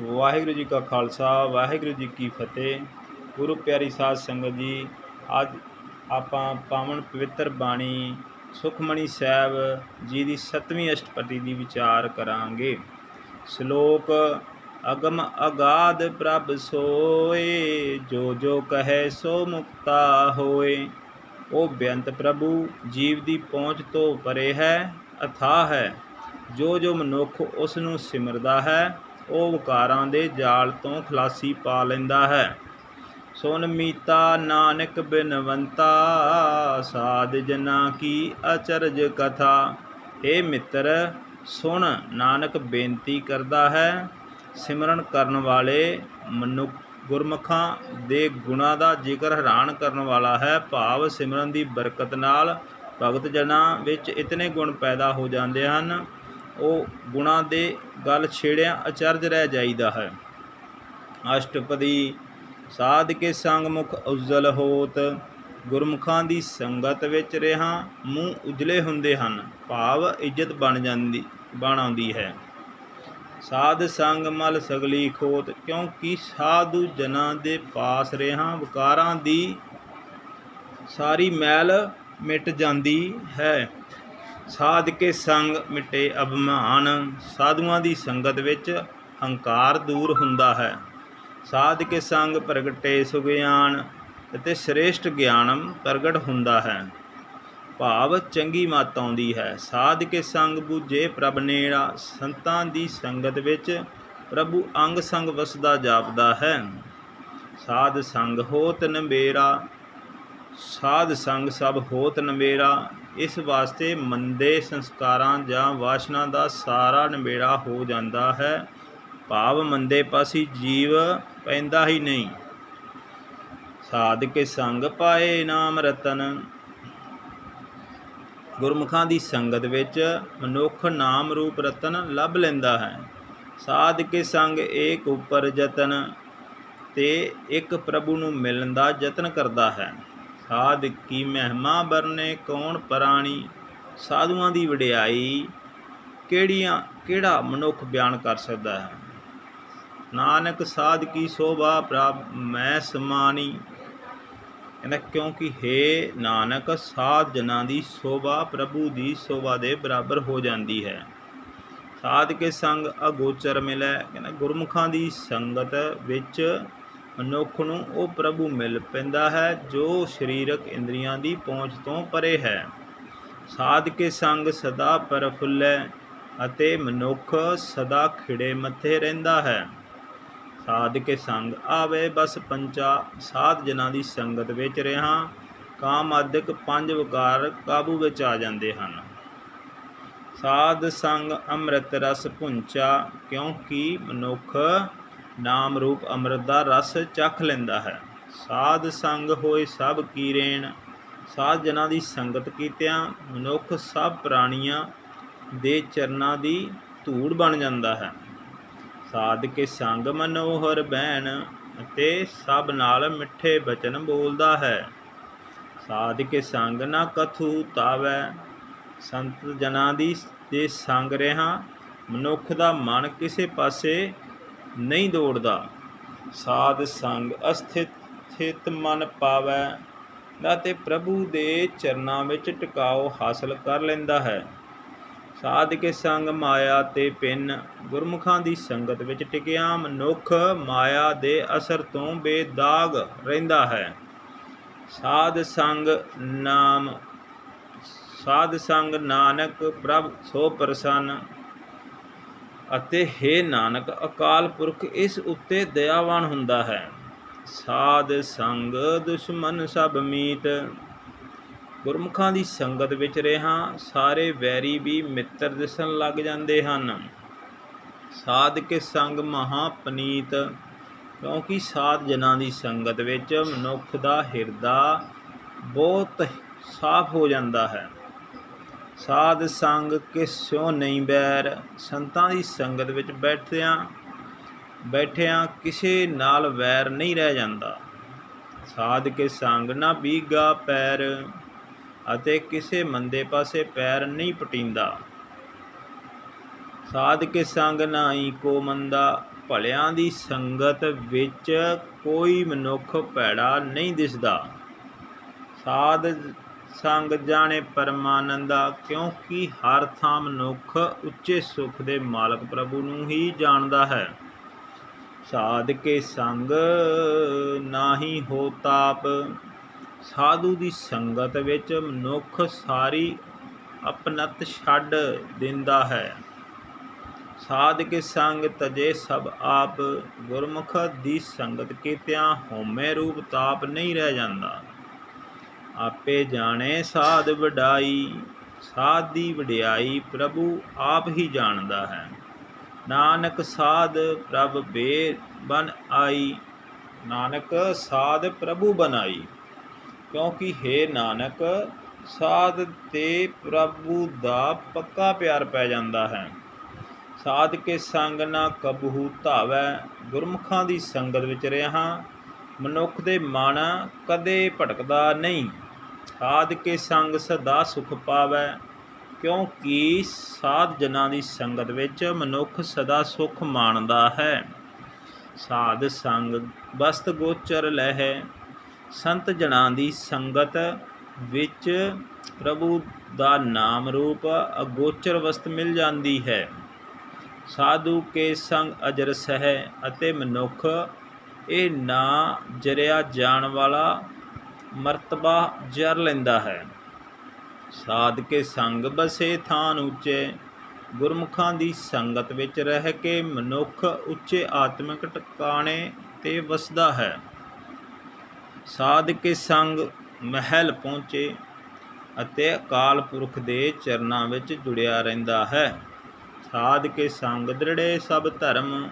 ਵਾਹਿਗੁਰੂ ਜੀ ਕਾ ਖਾਲਸਾ, ਵਾਹਿਗੁਰੂ ਜੀ ਕੀ ਫਤਿਹ। ਗੁਰੂ ਪਿਆਰੀ ਸਾਧ ਸੰਗਤ ਜੀ, ਅੱਜ ਆਪਾਂ ਪਾਵਨ ਪਵਿੱਤਰ ਬਾਣੀ ਸੁਖਮਣੀ ਸਾਹਿਬ ਜੀ ਦੀ 7ਵੀਂ ਅਸ਼ਟਪਦੀ ਦੀ ਵਿਚਾਰ ਕਰਾਂਗੇ। ਸ਼ਲੋਕ, ਅਗਮ ਅਗਾਧ ਪ੍ਰਭ ਸੋਏ, ਜੋ ਜੋ ਕਹੈ ਸੋ ਮੁਕਤਾ ਹੋਏ। ਉਹ ਬੇਅੰਤ ਪ੍ਰਭੂ, ਜੀਵ ਦੀ ਪਹੁੰਚ ਤੋਂ ਪਰੇ ਹੈ, ਅਥਾਹ ਹੈ। ਜੋ ਜੋ ਮਨੁੱਖ ਉਸ ਨੂੰ ਸਿਮਰਦਾ ਹੈ ਉਹ ਵਿਕਾਰਾਂ ਦੇ ਜਾਲ ਤੋਂ ਖਲਾਸੀ ਪਾ ਲੈਂਦਾ ਹੈ। ਸੁਨ ਮੀਤਾ ਨਾਨਕ ਬਿਨਵੰਤਾ, ਸਾਧ ਜਨਾ ਕੀ ਅਚਰਜ ਕਥਾ। ਏ ਮਿੱਤਰ, ਸੁਣ ਨਾਨਕ ਬੇਨਤੀ ਕਰਦਾ ਹੈ, ਸਿਮਰਨ ਕਰਨ ਵਾਲੇ ਮਨੁੱਖ ਗੁਰਮੁਖਾਂ ਦੇ ਗੁਣਾਂ ਦਾ ਜ਼ਿਕਰ ਹੈਰਾਨ ਕਰਨ ਵਾਲਾ ਹੈ। ਭਾਵ ਸਿਮਰਨ ਦੀ ਬਰਕਤ ਨਾਲ ਭਗਤ ਜਨਾਂ ਵਿੱਚ ਇਤਨੇ ਗੁਣ ਪੈਦਾ ਹੋ ਜਾਂਦੇ ਹਨ। ਉਹ ਗੁਣਾਂ ਦੇ ਗੱਲ ਛੇੜਿਆ ਅਚਰਜ ਰਹਿ ਜਾਈਦਾ ਹੈ। ਅਸ਼ਟਪਦੀ, ਸਾਧ ਕੇ ਸੰਗ ਮੁਖ ਉਜਲ ਹੋਤ, ਗੁਰਮੁਖਾਂ ਦੀ ਸੰਗਤ ਵਿੱਚ ਰਹਾ, ਮੂੰਹ ਉਜਲੇ ਹੁੰਦੇ ਹਨ, ਭਾਵ ਇੱਜ਼ਤ ਬਣ ਜਾਂਦੀ, ਬਣ ਆਉਂਦੀ ਹੈ। ਸਾਧ ਸੰਗ ਮਲ ਸਗਲੀ ਖੋਤ, ਕਿਉਂਕਿ ਸਾਧੂ ਜਨਾਂ ਦੇ ਪਾਸ ਰਹਾ, ਵਿਕਾਰਾਂ ਦੀ ਸਾਰੀ ਮੈਲ ਮਿਟ ਜਾਂਦੀ ਹੈ। ਸਾਧ ਕੇ ਸੰਗ ਮਿਟੇ ਅਭਿਮਾਨ, ਸਾਧੂਆਂ ਦੀ ਸੰਗਤ ਵਿੱਚ ਹੰਕਾਰ ਦੂਰ ਹੁੰਦਾ ਹੈ। ਸਾਧ ਕੇ ਸੰਗ ਪ੍ਰਗਟੇ ਸੁਗਿਆਨ ਅਤੇ ਸ੍ਰੇਸ਼ਟ ਗਿਆਨਮ ਪ੍ਰਗਟ ਹੁੰਦਾ ਹੈ। ਭਾਵ ਚੰਗੀ ਮਤ ਆਉਂਦੀ ਹੈ। ਸਾਧ ਕੇ ਸੰਗ ਬੂਝੇ ਪ੍ਰਭ ਨੇੜਾ, ਸੰਤਾਂ ਦੀ ਸੰਗਤ ਵਿੱਚ ਪ੍ਰਭੂ ਅੰਗ ਸੰਗ ਵਸਦਾ ਜਾਪਦਾ ਹੈ। ਸਾਧ ਸੰਗ ਹੋਤ ਨਵੇਰਾ ਸਾਧ ਸੰਗ ਸਭ ਹੋਤ ਨਵੇਰਾ ਇਸ ਵਾਸਤੇ ਮੰਦੇ ਸੰਸਕਾਰਾਂ ਜਾਂ ਵਾਸ਼ਨਾ ਦਾ ਸਾਰਾ ਨਵੇੜਾ ਹੋ ਜਾਂਦਾ ਹੈ। ਭਾਵ ਮੰਦੇ ਪਾਸੀ ਜੀਵ ਪੈਂਦਾ ਹੀ ਨਹੀਂ। ਸਾਧ ਕੇ ਸੰਗ ਪਾਏ ਨਾਮ ਰਤਨ। ਗੁਰਮੁਖਾਂ ਦੀ ਸੰਗਤ ਵਿੱਚ ਮਨੁੱਖ ਨਾਮ ਰੂਪ ਰਤਨ ਲੱਭ ਲੈਂਦਾ ਹੈ। ਸਾਧ ਕੇ ਸੰਗ ਏਕ ਉਪਰ ਯਤਨ ਤੇ ਇੱਕ ਪ੍ਰਭੂ ਨੂੰ ਮਿਲਣ ਦਾ ਯਤਨ ਕਰਦਾ ਹੈ। ਸਾਧ ਕੀ ਮਹਿਮਾ ਬਰਨੇ ਕੌਣ ਪ੍ਰਾਣੀ? ਸਾਧੂਆਂ ਦੀ ਵਡਿਆਈ ਕਿਹੜੀਆਂ, ਕਿਹੜਾ ਮਨੁੱਖ ਬਿਆਨ ਕਰ ਸਕਦਾ ਹੈ? ਨਾਨਕ ਸਾਧ ਕੀ ਸੋਭਾ ਪ੍ਰਭ ਮੈਂ ਸਮਾਨੀ। ਕਹਿੰਦਾ, ਕਿਉਂਕਿ ਹੈ ਨਾਨਕ, ਸਾਧ ਜਨਾਂ ਦੀ ਸੋਭਾ ਪ੍ਰਭੂ ਦੀ ਸੋਭਾ ਦੇ ਬਰਾਬਰ ਹੋ ਜਾਂਦੀ ਹੈ। ਸਾਧ ਕੇ ਸੰਗ ਅਗੋਚਰ ਮਿਲੈ। ਕਹਿੰਦਾ, ਗੁਰਮੁਖਾਂ ਦੀ ਸੰਗਤ ਵਿੱਚ ਮਨੁੱਖ ਨੂੰ ਉਹ ਪ੍ਰਭੂ ਮਿਲ ਪੈਂਦਾ ਹੈ ਜੋ ਸਰੀਰਕ ਇੰਦਰੀਆਂ ਦੀ ਪਹੁੰਚ ਤੋਂ ਪਰੇ ਹੈ। ਸਾਧ ਕੇ ਸੰਗ ਸਦਾ ਪਰਫੁੱਲੈ ਅਤੇ ਮਨੁੱਖ ਸਦਾ ਖਿੜੇ ਮੱਥੇ ਰਹਿੰਦਾ ਹੈ। ਸਾਧ ਕੇ ਸੰਗ ਆਵੇ ਬਸ ਪੰਚਾ, ਸਾਧ ਜਨਾਂ ਦੀ ਸੰਗਤ ਵਿੱਚ ਰਹਾ, ਕਾਮ ਆਦਿਕ ਪੰਜ ਵਿਕਾਰ ਕਾਬੂ ਵਿੱਚ ਆ ਜਾਂਦੇ ਹਨ। ਸਾਧ ਸੰਗ ਅੰਮ੍ਰਿਤ ਰਸ ਪੁੰਚਾ ਕਿਉਂਕਿ ਮਨੁੱਖ ਨਾਮ ਰੂਪ ਅੰਮ੍ਰਿਤ ਦਾ ਰਸ ਚਖ ਲੈਂਦਾ ਹੈ। ਸਾਧ ਸੰਗ ਹੋਏ ਸਭ ਕੀਰੇਣ ਸਾਧ ਜਨਾਂ ਦੀ ਸੰਗਤ ਕੀਤਿਆਂ ਮਨੁੱਖ ਸਭ ਪ੍ਰਾਣੀਆਂ ਦੇ ਚਰਨਾਂ ਦੀ ਧੂੜ ਬਣ ਜਾਂਦਾ ਹੈ। ਸਾਧ ਕੇ ਸੰਗ ਮਨੋਹਰ ਬਹਿਣ ਅਤੇ ਸਭ ਨਾਲ ਮਿੱਠੇ ਬਚਨ ਬੋਲਦਾ ਹੈ। ਸਾਧ ਕੇ ਸੰਗ ਨਾ ਕਥੂ ਤਾਵੈ, ਸੰਤ ਜਨਾਂ ਦੀ ਦੇ ਸੰਗ ਰਹਾ, ਮਨੁੱਖ ਦਾ ਮਨ ਕਿਸੇ ਪਾਸੇ ਨਹੀਂ ਦੌੜਦਾ। ਸਾਧ ਸੰਗ ਅਸਥਿਤ ਸਥਿਤ ਮਨ ਪਾਵੈ ਅਤੇ ਪ੍ਰਭੂ ਦੇ ਚਰਨਾਂ ਵਿੱਚ ਟਿਕਾਓ ਹਾਸਲ ਕਰ ਲੈਂਦਾ ਹੈ। ਸਾਧ ਕੇ ਸੰਗ ਮਾਇਆ ਤੇ ਪਿੰਨ ਗੁਰਮੁਖਾਂ ਦੀ ਸੰਗਤ ਵਿੱਚ ਟਿਕਿਆ ਮਨੁੱਖ ਮਾਇਆ ਦੇ ਅਸਰ ਤੋਂ ਬੇਦਾਗ ਰਹਿੰਦਾ ਹੈ। ਸਾਧ ਸੰਗ ਨਾਮ, ਸਾਧ ਸੰਗ ਨਾਨਕ ਪ੍ਰਭ ਸੋ ਪ੍ਰਸੰਨ ਅਤੇ ਹੈ ਨਾਨਕ, ਅਕਾਲ ਪੁਰਖ, ਇਸ ਉੱਤੇ ਦਇਆਵਾਨ ਹੁੰਦਾ ਹੈ। ਸਾਧ ਸੰਗ ਦੁਸ਼ਮਨ ਸਭ ਮੀਤ ਗੁਰਮੁਖਾਂ ਦੀ ਸੰਗਤ ਵਿੱਚ ਰਹਾ, ਸਾਰੇ ਵੈਰੀ ਵੀ ਮਿੱਤਰ ਦਿਸਣ ਲੱਗ ਜਾਂਦੇ ਹਨ। ਸਾਧ ਕੇ ਸੰਗ ਮਹਾ ਪਨੀਤ, ਕਿਉਂਕਿ ਸਾਧ ਜਨਾਂ ਦੀ ਸੰਗਤ ਵਿੱਚ ਮਨੁੱਖ ਦਾ ਹਿਰਦਾ ਬਹੁਤ ਸਾਫ਼ ਹੋ ਜਾਂਦਾ ਹੈ। ਸਾਧ ਸੰਗ ਕਿਸਿਓ ਨਹੀਂ ਬੈਰ, ਸੰਤਾਂ ਦੀ ਸੰਗਤ ਵਿੱਚ ਬੈਠਿਆਂ ਬੈਠਿਆਂ ਕਿਸੇ ਨਾਲ ਵੈਰ ਨਹੀਂ ਰਹਿ ਜਾਂਦਾ। ਸਾਧ ਕੇ ਸੰਗ ਨਾ ਬੀਗਾ ਪੈਰ ਅਤੇ ਕਿਸੇ ਮੰਦੇ ਪਾਸੇ ਪੈਰ ਨਹੀਂ ਪਟੀਂਦਾ। ਸਾਧ ਕੇ ਸੰਗ ਨਾਹੀ ਕੋ ਮੰਦਾ, ਭਲਿਆਂ ਦੀ ਸੰਗਤ ਵਿੱਚ ਕੋਈ ਮਨੁੱਖ ਭੈੜਾ ਨਹੀਂ ਦਿਸਦਾ। ਸਾਧ ਸੰਗ ਜਾਣੇ ਪਰਮਾਨੰਦਾ, ਕਿਉਂਕਿ ਹਰ ਥਾਂ ਮਨੁੱਖ ਉੱਚੇ ਸੁਖ ਦੇ ਮਾਲਕ ਪ੍ਰਭੂ ਨੂੰ ਹੀ ਜਾਣਦਾ ਹੈ। ਸਾਧ ਕੇ ਸੰਗ ਨਾਹੀ ਹੋ ਤਾਪ, ਸਾਧੂ ਦੀ ਸੰਗਤ ਵਿੱਚ ਮਨੁੱਖ ਸਾਰੀ ਅਪਨਤ ਛੱਡ ਦਿੰਦਾ ਹੈ। ਸਾਧ ਕੇ ਸੰਗ ਤਜੇ ਸਭ ਆਪ, ਗੁਰਮੁਖ ਦੀ ਸੰਗਤ ਕੀਤਿਆਂ ਹੋਮੇ ਰੂਪ ਤਾਪ ਨਹੀਂ ਰਹਿ ਜਾਂਦਾ। ਆਪੇ ਜਾਣੇ ਸਾਧ ਵਡਾਈ, ਸਾਧ ਦੀ ਵਡਿਆਈ ਪ੍ਰਭੂ ਆਪ ਹੀ ਜਾਣਦਾ ਹੈ। ਨਾਨਕ ਸਾਧ ਪ੍ਰਭ ਬੇ ਬਨ ਆਈ, ਨਾਨਕ ਸਾਧ ਪ੍ਰਭੂ ਬਨਾਈ ਕਿਉਂਕਿ ਹੈ ਨਾਨਕ, ਸਾਧ ਤੇ ਪ੍ਰਭੂ ਦਾ ਪੱਕਾ ਪਿਆਰ ਪੈ ਜਾਂਦਾ ਹੈ। ਸਾਧ ਕੇ ਸੰਗ ਨਾ ਕਬਹੂ ਧਾਵੈ, ਗੁਰਮੁਖਾਂ ਦੀ ਸੰਗਤ ਵਿੱਚ ਰਹਾ ਮਨੁੱਖ ਦੇ ਮਨ ਕਦੇ ਭਟਕਦਾ ਨਹੀਂ। ਸਾਧ ਕੇ ਸੰਗ ਸਦਾ ਸੁਖ ਪਾਵੈ, ਕਿਉਂਕਿ ਸਾਧ ਜਨਾਂ ਦੀ ਸੰਗਤ ਵਿੱਚ ਮਨੁੱਖ ਸਦਾ ਸੁਖ ਮਾਣਦਾ ਹੈ। ਸਾਧ ਸੰਗ ਬਸਤ ਗੋਚਰ ਲਹਿ, ਸੰਤ ਜਨਾਂ ਦੀ ਸੰਗਤ ਵਿੱਚ ਪ੍ਰਭੂ ਦਾ ਨਾਮ ਰੂਪ ਅਗੋਚਰ ਵਸਤ ਮਿਲ ਜਾਂਦੀ ਹੈ। ਸਾਧੂ ਕੇ ਸੰਗ ਅਜਰ ਸਹਿ ਅਤੇ ਮਨੁੱਖ ਇਹ ਨਾ ਜਰਿਆ ਜਾਣ ਵਾਲਾ ਮਰਤਬਾ ਜਰ ਲੈਂਦਾ ਹੈ। ਸਾਧ ਕੇ ਸੰਗ ਬਸੇ ਥਾਨ ਉੱਚੇ, ਗੁਰਮੁਖਾਂ ਦੀ ਸੰਗਤ ਵਿੱਚ ਰਹਿ ਕੇ ਮਨੁੱਖ ਉੱਚੇ ਆਤਮਿਕ ਟਿਕਾਣੇ ਤੇ ਵਸਦਾ ਹੈ। ਸਾਧ ਕੇ ਸੰਗ ਮਹਿਲ ਪਹੁੰਚੇ ਅਤੇ ਅਕਾਲ ਪੁਰਖ ਦੇ ਚਰਨਾਂ ਵਿੱਚ ਜੁੜਿਆ ਰਹਿੰਦਾ ਹੈ। ਸਾਧ ਕੇ ਸੰਗ ਦ੍ਰਿੜੇ ਸਭ ਧਰਮ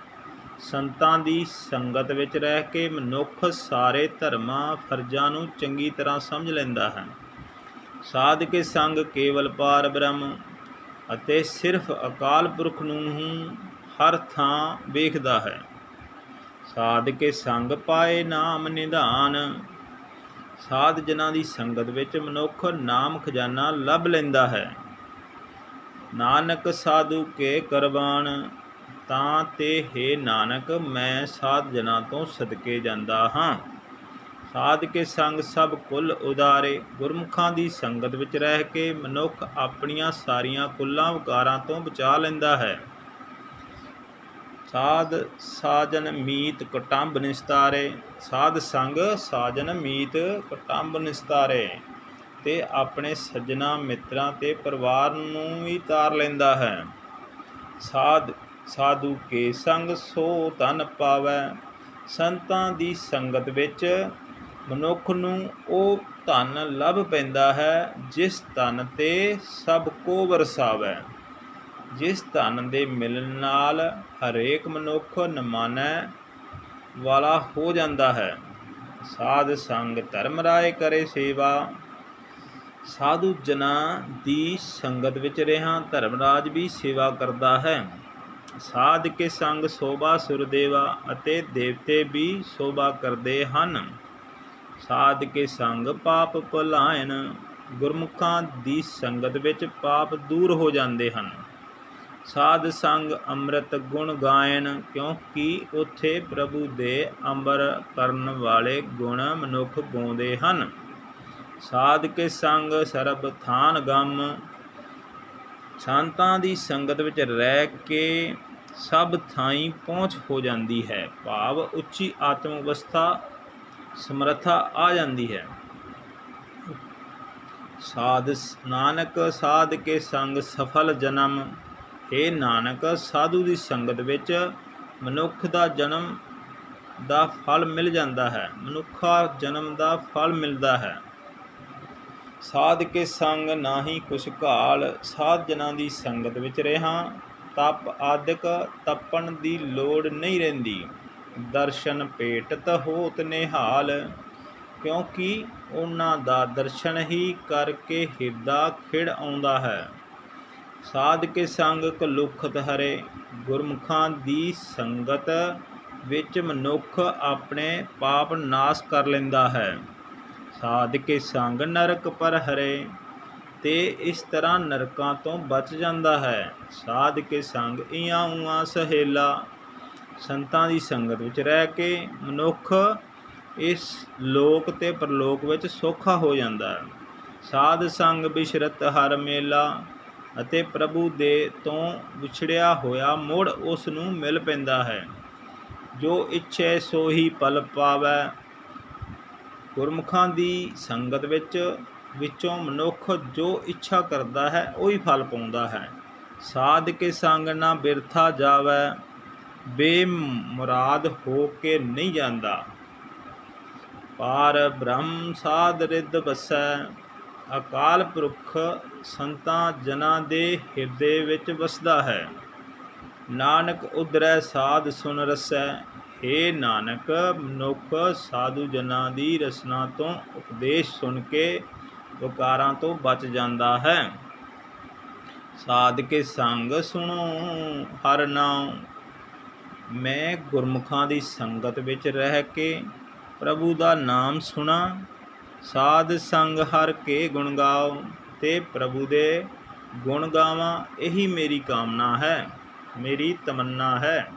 ਸੰਤਾਂ ਦੀ ਸੰਗਤ ਵਿੱਚ ਰਹਿ ਕੇ ਮਨੁੱਖ ਸਾਰੇ ਧਰਮਾਂ, ਫਰਜ਼ਾਂ ਨੂੰ ਚੰਗੀ ਤਰ੍ਹਾਂ ਸਮਝ ਲੈਂਦਾ ਹੈ। ਸਾਧ ਕੇ ਸੰਗ ਕੇਵਲ ਪਾਰ ਬ੍ਰਹਮ ਅਤੇ ਸਿਰਫ ਅਕਾਲ ਪੁਰਖ ਨੂੰ ਹਰ ਥਾਂ ਵੇਖਦਾ ਹੈ। ਸਾਧ ਕੇ ਸੰਗ ਪਾਏ ਨਾਮ ਨਿਧਾਨ। ਸਾਧ ਜਨਾਂ ਦੀ ਸੰਗਤ ਵਿੱਚ ਮਨੁੱਖ ਨਾਮ ਖਜ਼ਾਨਾ ਲੱਭ ਲੈਂਦਾ ਹੈ। ਨਾਨਕ ਸਾਧੂ ਕੇ ਕਰਬਾਨ ਤਾਂ ਤੇ ਹੈ ਨਾਨਕ, ਮੈਂ ਸਾਧ ਜਨਾਂ ਤੋਂ ਸਦਕੇ ਜਾਂਦਾ ਹਾਂ। ਸਾਧ ਕੇ ਸੰਗ ਸਭ ਕੁੱਲ ਉਦਾਰੇ, ਗੁਰਮੁਖਾਂ ਦੀ ਸੰਗਤ ਵਿੱਚ ਰਹਿ ਕੇ ਮਨੁੱਖ ਆਪਣੀਆਂ ਸਾਰੀਆਂ ਕੁੱਲਾਂ ਵਿਕਾਰਾਂ ਤੋਂ ਬਚਾ ਲੈਂਦਾ ਹੈ। ਸਾਧ ਸਾਜਨ ਮੀਤ ਕਟੰਬ ਨਿਸਤਾਰੇ, ਸਾਧ ਸੰਗ ਸਾਜਨ ਮੀਤ ਕਟੰਬ ਨਿਸਤਾਰੇ, ਤੇ ਆਪਣੇ ਸੱਜਣਾ ਮਿੱਤਰਾਂ ਤੇ ਪਰਿਵਾਰ ਨੂੰ ਵੀ ਤਾਰ ਲੈਂਦਾ ਹੈ। ਸਾਧ ਸਾਧੂ ਕੇ ਸੰਗ ਸੋ ਧਨ ਪਾਵੈ। ਸੰਤਾਂ ਦੀ ਸੰਗਤ ਵਿੱਚ ਮਨੁੱਖ ਨੂੰ ਉਹ ਧਨ ਲੱਭ ਪੈਂਦਾ ਹੈ, ਜਿਸ ਧਨ ਤੇ ਸਭ ਕੋ ਵਰਸਾਵੈ। ਜਿਸ ਧਨ ਦੇ ਮਿਲਣ ਨਾਲ ਹਰੇਕ ਮਨੁੱਖ ਨਮਾਨੈ ਵਾਲਾ ਹੋ ਜਾਂਦਾ ਹੈ। ਸਾਧ ਸੰਗ ਧਰਮ ਰਾਏ ਕਰੇ ਸੇਵਾ। ਸਾਧੂ ਜਨਾਂ ਦੀ ਸੰਗਤ ਵਿੱਚ ਰਹਾ, ਧਰਮਰਾਜ ਵੀ ਸੇਵਾ ਕਰਦਾ ਹੈ। ਸਾਧ ਕੇ ਸੰਗ ਸੋਭਾ ਸੁਰਦੇਵਾ ਅਤੇ ਦੇਵਤੇ ਵੀ ਸੋਭਾ ਕਰਦੇ ਹਨ। ਸਾਧ ਕੇ ਸੰਗ ਪਾਪ ਭੁਲਾਇਨ ਗੁਰਮੁਖਾਂ ਦੀ ਸੰਗਤ ਵਿੱਚ ਪਾਪ ਦੂਰ ਹੋ ਜਾਂਦੇ ਹਨ। ਸਾਧ ਸੰਗ ਅੰਮ੍ਰਿਤ ਗੁਣ ਗਾਇਨ, ਕਿਉਂਕਿ ਉਥੇ ਪ੍ਰਭੂ ਦੇ ਅੰਬਰ ਕਰਨ ਵਾਲੇ ਗੁਣ ਮਨੁੱਖ ਗਾਉਂਦੇ ਹਨ। ਸਾਧ ਕੇ ਸੰਗ ਸਰਬ ਥਾਨ ਗਮ, ਸੰਤਾਂ ਦੀ ਸੰਗਤ ਵਿੱਚ ਰਹਿ ਕੇ ਸਭ ਥਾਈਂ ਪਹੁੰਚ ਹੋ ਜਾਂਦੀ ਹੈ। ਭਾਵ ਉੱਚੀ ਆਤਮ ਅਵਸਥਾ ਸਮਰੱਥਾ ਆ ਜਾਂਦੀ ਹੈ। ਸਾਧ ਨਾਨਕ, ਸਾਧ ਕੇ ਸੰਗ ਸਫਲ ਜਨਮ। हे ਨਾਨਕ, ਸਾਧੂ ਦੀ ਸੰਗਤ ਵਿੱਚ ਮਨੁੱਖ ਦਾ ਜਨਮ ਦਾ ਫਲ ਮਿਲ ਜਾਂਦਾ ਹੈ। ਮਨੁੱਖਾ ਜਨਮ ਦਾ ਫਲ ਮਿਲਦਾ ਹੈ। ਸਾਧ ਕੇ ਸੰਗ ਨਾਹੀ ਕੁਛ ਘਾਲ। ਸਾਧ ਜਨਾਂ ਦੀ ਸੰਗਤ ਵਿੱਚ ਰਹਾ। ਤਪ ਆਦਿਕ ਤਪਣ ਦੀ ਲੋੜ ਨਹੀਂ ਰਹਿੰਦੀ। ਦਰਸ਼ਨ ਪੇਟਤ ਹੋਤ ਨਿਹਾਲ, ਕਿਉਂਕਿ ਉਹਨਾਂ ਦਾ ਦਰਸ਼ਨ ਹੀ ਕਰਕੇ ਹਿਰਦਾ ਖਿੜ ਆਉਂਦਾ ਹੈ। ਸਾਧ ਕੇ ਸੰਗ ਕਲੁਖਤ ਹਰੇ, ਗੁਰਮੁਖਾਂ ਦੀ ਸੰਗਤ ਵਿੱਚ ਮਨੁੱਖ ਆਪਣੇ ਪਾਪ ਨਾਸ਼ ਕਰ ਲੈਂਦਾ ਹੈ। ਸਾਧ ਕੇ ਸੰਗ ਨਰਕ ਪਰ ਹਰੇ ਤੇ ਇਸ ਤਰ੍ਹਾਂ ਨਰਕਾਂ ਤੋਂ ਬਚ ਜਾਂਦਾ ਹੈ। ਸਾਧ ਕੇ ਸੰਗ ਇਆਂ ਉਆਂ ਸਹੇਲਾ। ਸੰਤਾਂ ਦੀ ਸੰਗਤ ਵਿੱਚ ਰਹਿ ਕੇ ਮਨੁੱਖ ਇਸ ਲੋਕ ਤੇ ਪਰਲੋਕ ਵਿੱਚ ਸੌਖਾ ਹੋ ਜਾਂਦਾ ਹੈ। ਸਾਧ ਸੰਗ ਬਿਸ਼ਰਤ ਹਰ ਮੇਲਾ ਅਤੇ ਪ੍ਰਭੂ ਦੇ ਤੋਂ ਵਿਛੜਿਆ ਹੋਇਆ ਮੁੜ ਉਸ ਨੂੰ ਮਿਲ ਪੈਂਦਾ ਹੈ। ਜੋ ਇੱਛੇ ਸੋ ਹੀ ਪਲ ਪਾਵੈ। ਗੁਰਮੁਖਾਂ ਦੀ ਸੰਗਤ ਵਿੱਚ ਵਿੱਚੋਂ ਮਨੁੱਖ ਜੋ ਇੱਛਾ ਕਰਦਾ ਹੈ, ਉਹੀ ਫਲ ਪਾਉਂਦਾ ਹੈ। ਸਾਧ ਕੇ ਸੰਗ ਨਾ ਬਿਰਥਾ ਜਾਵੈ, ਬੇਮੁਰਾਦ ਹੋ ਕੇ ਨਹੀਂ ਜਾਂਦਾ। ਪਾਰ ਬ੍ਰਹਮ ਸਾਧ ਰਿੱਧ ਵਸੈ, ਅਕਾਲ ਪੁਰਖ ਸੰਤਾਂ ਜਨਾਂ ਦੇ ਹਿਰਦੇ ਵਿੱਚ ਵਸਦਾ ਹੈ। ਨਾਨਕ ਉਦਰੈ ਸਾਧ ਸੁਨ ਰਸੈ ਏ ਨਾਨਕ ਮਨੁੱਖ ਸਾਧੂ ਜਨਾਂ ਦੀ ਰਸਨਾ ਤੋਂ ਉਪਦੇਸ਼ ਸੁਣ ਕੇ ਵਿਕਾਰਾਂ ਤੋਂ ਬਚ ਜਾਂਦਾ ਹੈ। ਸਾਧ ਕੇ ਸੰਗ ਸੁਣੋ, ਹਰ ਨਾਮ ਮੈਂ ਗੁਰਮੁਖਾਂ ਦੀ ਸੰਗਤ ਵਿੱਚ ਰਹਿ ਕੇ ਪ੍ਰਭੂ ਦਾ ਨਾਮ ਸੁਣਾ। ਸਾਧ ਸੰਗ ਹਰ ਕੇ ਗੁਣ ਗਾਓ ਤੇ ਪ੍ਰਭੂ ਦੇ ਗੁਣ ਗਾਵਾਂ, ਇਹੀ ਮੇਰੀ ਕਾਮਨਾ ਹੈ, ਮੇਰੀ ਤਮੰਨਾ ਹੈ।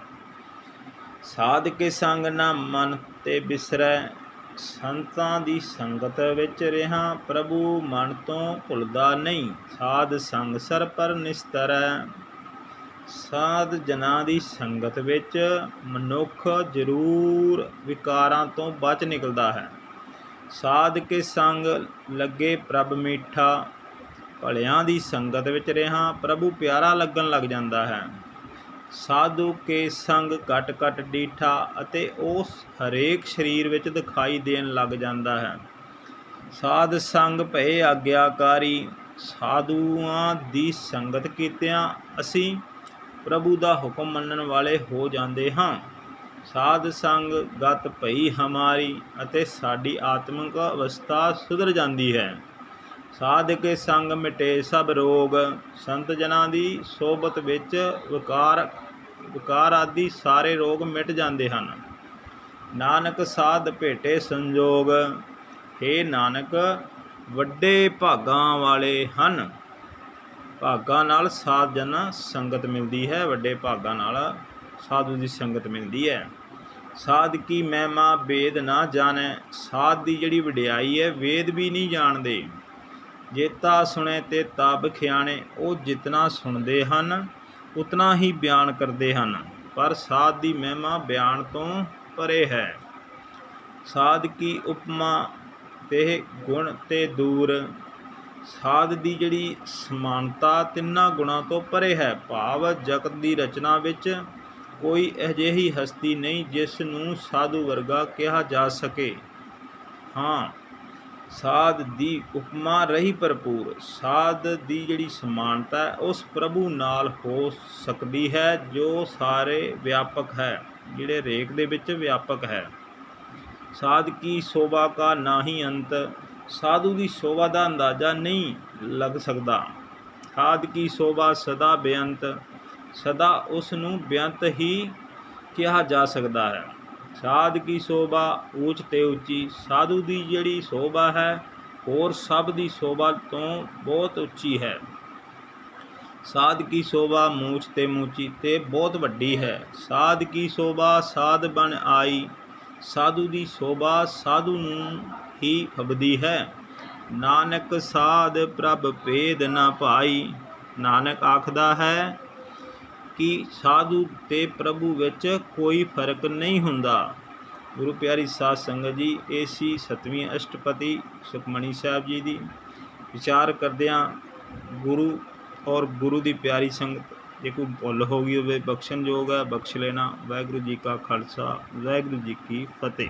ਸਾਧ ਕੇ ਸੰਗ ਨਾ ਮਨ ਤੇ ਬਿਸਰੈ ਸੰਤਾਂ ਦੀ ਸੰਗਤ ਵਿੱਚ ਰਹਾ, ਪ੍ਰਭੂ ਮਨ ਤੋਂ ਭੁੱਲਦਾ ਨਹੀਂ। ਸਾਧ ਸੰਗ ਸਰ ਪਰ ਨਿਸਤਰੈ ਸਾਧ ਜਨਾਂ ਦੀ ਸੰਗਤ ਵਿੱਚ ਮਨੁੱਖ ਜ਼ਰੂਰ ਵਿਕਾਰਾਂ ਤੋਂ ਬਚ ਨਿਕਲਦਾ ਹੈ। ਸਾਧ ਕੇ ਸੰਗ ਲੱਗੇ ਪ੍ਰਭ ਮੀਠਾ। ਭਲਿਆਂ ਦੀ ਸੰਗਤ ਵਿੱਚ ਰਹਾ, ਪ੍ਰਭੂ ਪਿਆਰਾ ਲੱਗਣ ਲੱਗ ਜਾਂਦਾ ਹੈ। ਸਾਧੂ ਕੇ ਸੰਗ ਘਟ ਘਟ ਡੀਠਾ ਅਤੇ ਉਸ ਹਰੇਕ ਸਰੀਰ ਵਿੱਚ ਦਿਖਾਈ ਦੇਣ ਲੱਗ ਜਾਂਦਾ ਹੈ। ਸਾਧ ਸੰਗ ਭਏ ਆਗਿਆਕਾਰੀ, ਸਾਧੂਆਂ ਦੀ ਸੰਗਤ ਕੀਤਿਆਂ ਅਸੀਂ ਪ੍ਰਭੂ ਦਾ ਹੁਕਮ ਮੰਨਣ ਵਾਲੇ ਹੋ ਜਾਂਦੇ ਹਾਂ। ਸਾਧ ਸੰਗ ਗਤ ਭਈ ਹਮਾਰੀ ਅਤੇ ਸਾਡੀ ਆਤਮਿਕ ਅਵਸਥਾ ਸੁਧਰ ਜਾਂਦੀ ਹੈ। ਸਾਧ ਕੇ ਸੰਗ ਮਿਟੇ ਸਭ ਰੋਗ, ਸੰਤ ਜਨਾਂ ਦੀ ਸੋਬਤ ਵਿੱਚ ਵਿਕਾਰ ਵਿਕਾਰ ਆਦਿ ਸਾਰੇ ਰੋਗ ਮਿਟ ਜਾਂਦੇ ਹਨ। ਨਾਨਕ ਸਾਧ ਭੇਟੇ ਸੰਜੋਗ हे ਨਾਨਕ, ਵੱਡੇ ਭਾਗਾਂ ਵਾਲੇ ਹਨ। ਭਾਗਾਂ ਨਾਲ ਸਾਧ ਜਨ ਸੰਗਤ ਮਿਲਦੀ ਹੈ, ਵੱਡੇ ਭਾਗਾਂ ਨਾਲ ਸਾਧੂ ਦੀ ਸੰਗਤ ਮਿਲਦੀ ਹੈ। ਸਾਧ ਕੀ ਮਹਿਮਾ, ਵੇਦ ਨਾ ਜਾਣੈ। ਸਾਧ ਦੀ ਜਿਹੜੀ ਵਡਿਆਈ ਹੈ, ਵੇਦ ਵੀ ਨਹੀਂ ਜਾਣਦੇ। ਜੇਤਾ ਸੁਣੇ ਤੇ ਤਬ ਖਿਆਣੇ, ਉਹ ਜਿਤਨਾ ਸੁਣਦੇ ਹਨ, ਉਤਨਾ ਹੀ ਬਿਆਨ ਕਰਦੇ ਹਨ। ਪਰ ਸਾਧ ਦੀ ਮਹਿਮਾ ਬਿਆਨ ਤੋਂ ਪਰੇ ਹੈ। ਸਾਧ ਕੀ ਉਪਮਾ ਤੇ ਗੁਣ ਤੇ ਦੂਰ? ਸਾਧ ਦੀ ਜਿਹੜੀ ਸਮਾਨਤਾ ਤਿੰਨਾਂ ਗੁਣਾਂ ਤੋਂ ਪਰੇ ਹੈ। ਭਾਵ ਜਗਤ ਦੀ ਰਚਨਾ ਵਿੱਚ ਕੋਈ ਅਜਿਹੀ ਹਸਤੀ ਨਹੀਂ ਜਿਸ ਨੂੰ ਸਾਧੂ ਵਰਗਾ ਕਿਹਾ ਜਾ ਸਕੇ। ਹਾਂ ਸਾਧ ਦੀ ਉਪਮਾ ਰਹੀ ਭਰਪੂਰ, ਸਾਧ ਦੀ ਜਿਹੜੀ ਸਮਾਨਤਾ ਉਸ ਪ੍ਰਭੂ ਨਾਲ ਹੋ ਸਕਦੀ ਹੈ, ਜੋ ਸਾਰੇ ਵਿਆਪਕ ਹੈ, ਜਿਹੜੇ ਰੇਖ ਦੇ ਵਿੱਚ ਵਿਆਪਕ ਹੈ। ਸਾਧ ਕੀ ਸ਼ੋਭਾ ਕਾ ਨਾਹੀ ਅੰਤ, ਸਾਧੂ ਦੀ ਸ਼ੋਭਾ ਦਾ ਅੰਦਾਜ਼ਾ ਨਹੀਂ ਲੱਗ ਸਕਦਾ। ਸਾਧ ਕੀ ਸ਼ੋਭਾ ਸਦਾ ਬੇਅੰਤ, ਸਦਾ ਉਸ ਨੂੰ ਬੇਅੰਤ ਹੀ ਕਿਹਾ ਜਾ ਸਕਦਾ ਹੈ। ਸਾਧ ਕੀ ਸ਼ੋਭਾ ਉੱਚ ਤੇ ਉੱਚੀ। ਸਾਧੂ ਦੀ ਜਿਹੜੀ ਸ਼ੋਭਾ ਹੈ, ਹੋਰ ਸਭ ਦੀ ਸ਼ੋਭਾ ਤੋਂ ਬਹੁਤ ਉੱਚੀ ਹੈ। ਸਾਧ ਕੀ ਸ਼ੋਭਾ, ਮੂਚ ਤੇ ਮੂਚੀ ਤੇ ਬਹੁਤ ਵੱਡੀ ਹੈ। ਸਾਧ ਕੀ ਸ਼ੋਭਾ, ਸਾਧ ਬਣ ਆਈ। ਸਾਧੂ ਦੀ ਸ਼ੋਭਾ ਸਾਧੂ ਨੂੰ ਹੀ ਫਬਦੀ ਹੈ। ਨਾਨਕ ਸਾਧ ਪ੍ਰਭ ਭੇਦ ਨਾ ਭਾਈ ਨਾਨਕ ਆਖਦਾ ਹੈ ਕਿ ਸਾਧੂ ਤੇ ਪ੍ਰਭੂ ਵਿੱਚ ਕੋਈ ਫ਼ਰਕ ਨਹੀਂ ਹੁੰਦਾ। ਗੁਰੂ ਪਿਆਰੀ ਸਾਧ ਸੰਗਤ ਜੀ ਇਹ ਸੀ ਸਤਵੀਂ ਅਸ਼ਟਪਤੀ ਸੁਖਮਣੀ ਸਾਹਿਬ ਜੀ ਦੀ ਵਿਚਾਰ ਕਰਦਿਆਂ ਗੁਰੂ ਔਰ ਗੁਰੂ ਦੀ ਪਿਆਰੀ ਸੰਗਤ, ਜੇ ਕੋਈ ਭੁੱਲ ਹੋ ਗਈ ਹੋਵੇ, ਬਖਸ਼ਣਯੋਗ ਹੈ, ਬਖਸ਼ ਲੈਣਾ। ਵਾਹਿਗੁਰੂ ਜੀ ਕਾ ਖਾਲਸਾ, ਵਾਹਿਗੁਰੂ ਜੀ ਕੀ ਫਤਿਹ।